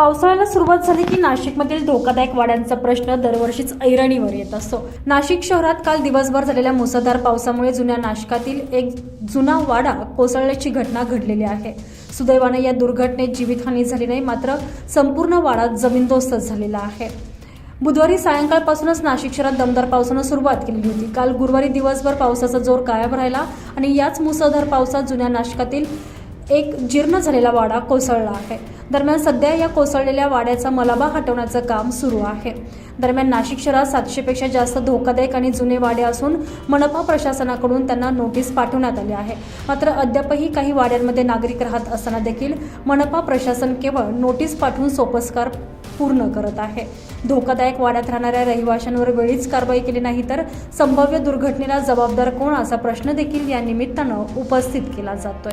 पावसाळ्याला सुरुवात झाली की नाशिकमधील धोकादायक वाड्यांचा प्रश्न दरवर्षीच ऐरणीवर येत असतो. नाशिक शहरात काल दिवसभर झालेल्या मुसळधार पावसामुळे जुन्या नाशकातील एक जुना वाडा कोसळल्याची घटना घडलेली आहे. सुदैवाने या दुर्घटनेत जीवितहानी झाली नाही मात्र संपूर्ण वाडा जमीनदोस्त झालेला आहे. बुधवारी सायंकाळपासूनच नाशिक शहरात दमदार पावसानं सुरुवात केलेली होती. काल गुरुवारी दिवसभर पावसाचा जोर कायम राहिला आणि याच मुसळधार पावसात जुन्या नाशकातील एक जीर्ण झालेला वाडा कोसळला आहे. दरम्यान सध्या या कोसळलेल्या वाड्याचा मलाबा हटवण्याचं काम सुरू आहे. दरम्यान नाशिक शहरात सातशेपेक्षा जास्त धोकादायक आणि जुने वाडे असून मनपा प्रशासनाकडून त्यांना नोटीस पाठवण्यात आली आहे. मात्र अद्यापही काही वाड्यांमध्ये नागरिक राहत असताना देखील मनपा प्रशासन केवळ नोटीस पाठवून सोपस्कार पूर्ण करत आहे. धोकादायक वाड्यात राहणाऱ्या रहिवाशांवर वेळीच कारवाई केली नाही तर संभाव्य दुर्घटनेला जबाबदार कोण असा प्रश्न देखील या निमित्तानं उपस्थित केला जातोय.